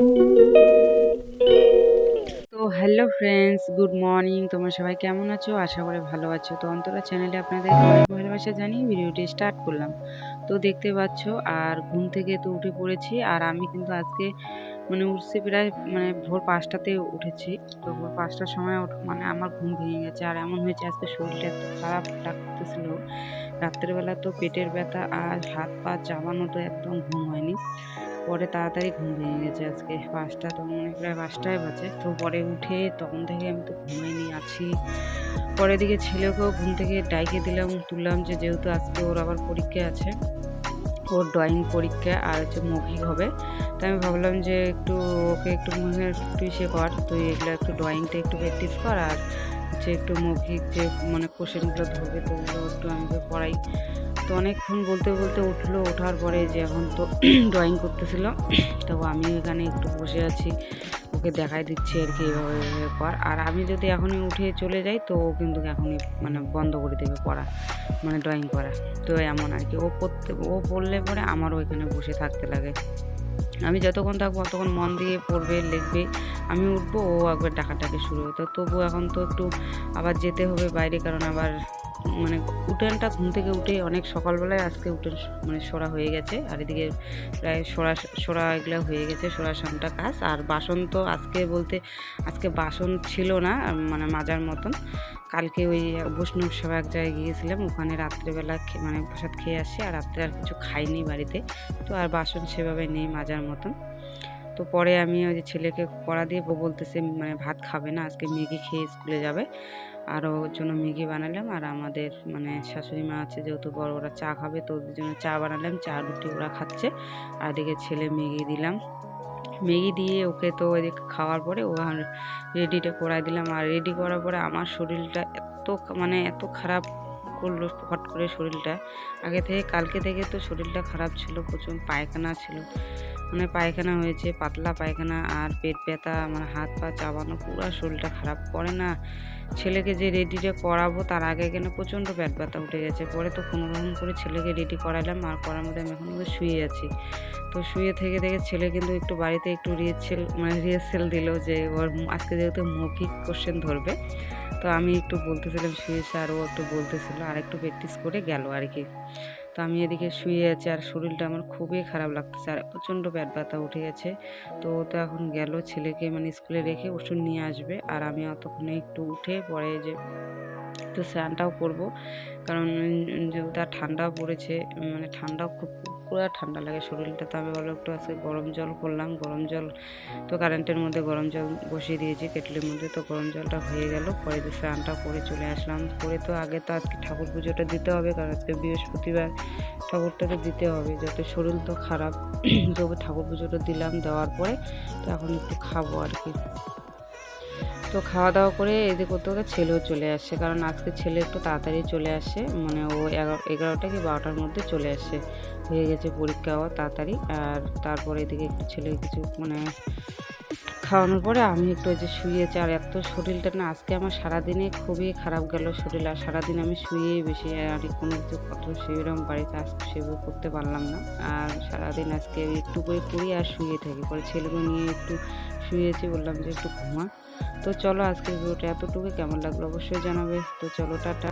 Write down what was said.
তো hello friends, good morning. তোমরা সবাই কেমন আছো? আশা করে ভালো আছো। তো অন্তরা চ্যানেলে আপনাদের ভালোবাসা জানিয়ে ভিডিওটি স্টার্ট করলাম। তো দেখতে পাচ্ছ, আর ঘুম থেকে তো উঠে পড়েছি, আর আমি কিন্তু আজকে মানে উঠছি প্রায় মানে ভোর পাঁচটাতে উঠেছি। তো ভোর পাঁচটার সময় মানে আমার ঘুম ভেঙে গেছে, আর এমন হয়েছে আজকে শরীরটা এত খারাপ লাগতেছিল। রাত্রেবেলা তো পেটের ব্যথা আর হাত পা চাবানো তো একদম ঘুম হয়নি। পরে তাড়াতাড়ি ঘুম ভেঙে গেছে আজকে। পাঁচটা তো মনে প্রায় পাঁচটায় বাজে। তো পরে উঠে তখন থেকে আমি তো ঘুমাইনি, আছি। পরে দিকে ছেলেকেও ঘুম থেকে ডাইকে দিলাম, তুললাম যে যেহেতু আজকে ওর আবার পরীক্ষা আছে, ওর ড্রয়িং পরীক্ষা আর হচ্ছে মৌখিক হবে। তাই আমি ভাবলাম যে একটু ওকে একটু মনে একটু ইসে কর, তুই এগুলো একটু ড্রয়িংটা একটু প্র্যাকটিস কর আর হচ্ছে একটু মৌখিক যে মানে কোশ্চেনগুলো ধরবে তো ওগুলো একটু আমি পড়াই। তো অনেকক্ষণ বলতে বলতে উঠল, ওঠার পরে যে এখন তো ড্রয়িং করতেছিল, তো আমি এখানে একটু বসে আছি, ওকে দেখাই দিচ্ছি আর কি এইভাবে এইভাবে কর আর আমি যদি এখনই উঠে চলে যাই, তো ও কিন্তু এখনই মানে বন্ধ করে দেবে পড়া মানে ড্রয়িং করা। তো এমন আর কি, ও পড়তে, ও পড়লে পরে আমারও এখানে বসে থাকতে লাগে। আমি যতক্ষণ থাকব ততক্ষণ মন দিয়ে পড়বে, লিখবে। আমি উঠবো, ও একবার ডাকাটাকি শুরু হতো তবু এখন তো একটু আবার যেতে হবে বাইরে, কারণ আবার মানে উঠোনটা ঘুম থেকে উঠে অনেক সকালবেলায় আজকে উঠোন মানে সরা হয়ে গেছে। আর এদিকে প্রায় সরা সরা এগুলো হয়ে গেছে, সরা সামটা কাজ। আর বাসন তো আজকে বলতে, আজকে বাসন ছিল না মানে মাজার মতন। কালকে ওই বৈষ্ণব সভা এক জায়গায় গিয়েছিলাম, ওখানে রাত্রেবেলা মানে প্রসাদ খেয়ে আসি। আর রাত্রে আর কিছু খাইনি বাড়িতে। তো আর বাসন সেভাবে নেই মাজার মতন। তো পরে আমি ওই যে ছেলেকে পড়া দিয়ে বলতেছে মানে ভাত খাবে না, আজকে ম্যাগি খেয়ে স্কুলে যাবে। আর ওর জন্য ম্যাগি বানালাম আর আমাদের মানে শাশুড়ি মা আছে, যেহেতু বড় ওরা চা খাবে, তো ওদের জন্য চা বানালাম, চা রুটি ওরা খাচ্ছে। আর এদিকে ছেলে ম্যাগি দিলাম। ম্যাগি দিয়ে ওকে তো এদিকে খাওয়ার পরে ও রেডিটা করাই দিলাম। আর রেডি করার পরে আমার শরীরটা এত মানে এত খারাপ করল হট করে শরীরটা। আগে থেকে, কালকে থেকে তো শরীরটা খারাপ ছিল, প্রচুর পায়খানা ছিল। মানে পায়খানা হয়েছে, পাতলা পায়খানা আর পেট ব্যথা আমার হাত পা চাবানো, পুরো শরীরটা খারাপ। করে না, ছেলেকে যে রেডিটা করাবো, তার আগে কেন প্রচণ্ড পেট ব্যথা উঠে গেছে। পরে তো কোনো রকম করে ছেলেকে রেডি করালাম, আর করার মধ্যে আমি এখন শুয়ে আছি। তো শুয়ে থেকে থেকে ছেলে কিন্তু একটু বাড়িতে একটু রিহার্সেল মানে রিহার্সেল দিল যে, ওর আজকে যেহেতু মৌখিক কোশ্চেন ধরবে, তো আমি একটু বলতেছিলাম শুয়েছে আর ও একটু বলতেছিল। আর একটু প্র্যাকটিস করে গেল আর কি তো আমি এদিকে শুয়ে আছি আর শরীরটা আমার খুবই খারাপ লাগতেছে আর প্রচণ্ড পেট ব্যথা উঠে গেছে। তো ও তো এখন গেল ছেলেকে মানে স্কুলে রেখে ওষুধ নিয়ে আসবে আর আমি অতক্ষণে একটু উঠে পরে যে তো স্নানটাও করব। কারণ যেহেতু আর ঠান্ডাও পড়েছে মানে ঠান্ডাও খুব পুরো ঠান্ডা লাগে শরীরটা। তো আমি ভাবলাম একটু আজকে গরম জল করলাম। গরম জল, তো কারেন্টের মধ্যে গরম জল বসিয়ে দিয়েছি, কেটলির মধ্যে। তো গরম জলটা হয়ে গেল। পরে তো স্নানটা করে চলে আসলাম। করে তো আগে তো আজকে ঠাকুর পুজোটা দিতে হবে, কারণ আজকে বৃহস্পতিবার ঠাকুরটা তো দিতে হবে। যাতে শরীর তো খারাপ তবু ঠাকুর পুজোটা দিলাম, দেওয়ার পরে তো এখন একটু খাব আর কি। তো খাওয়া দাওয়া করে এদিকে করতে করতে ছেলেও চলে আসে। কারণ আজকে ছেলে একটু তাড়াতাড়ি চলে আসে মানে ও এগারো, এগারোটা কি বারোটার মধ্যে চলে আসে। হয়ে গেছে পরীক্ষাও তাড়াতাড়ি। আর তারপরে এদিকে একটু ছেলে কিছু মানে খাওয়ানোর পরে আমি একটু যে শুয়েছি আর এত শরীরটা না, আজকে আমার সারাদিনে খুবই খারাপ গেল শরীর, আর সারাদিন আমি শুয়েই বেশি আর কোনো কিছু কত সেরকম বাড়িতে আজকে সেগুলো করতে পারলাম না। আর সারাদিন আজকে একটু করে পড়ি আর শুয়ে থাকি। পরে ছেলেকে নিয়ে একটু শুয়েছি, বললাম যে একটু ঘুমা। তো চলো আজকের ভিডিওটা এতটুকু, কেমন লাগল অবশ্যই জানাবে। তো চলো, টাটা।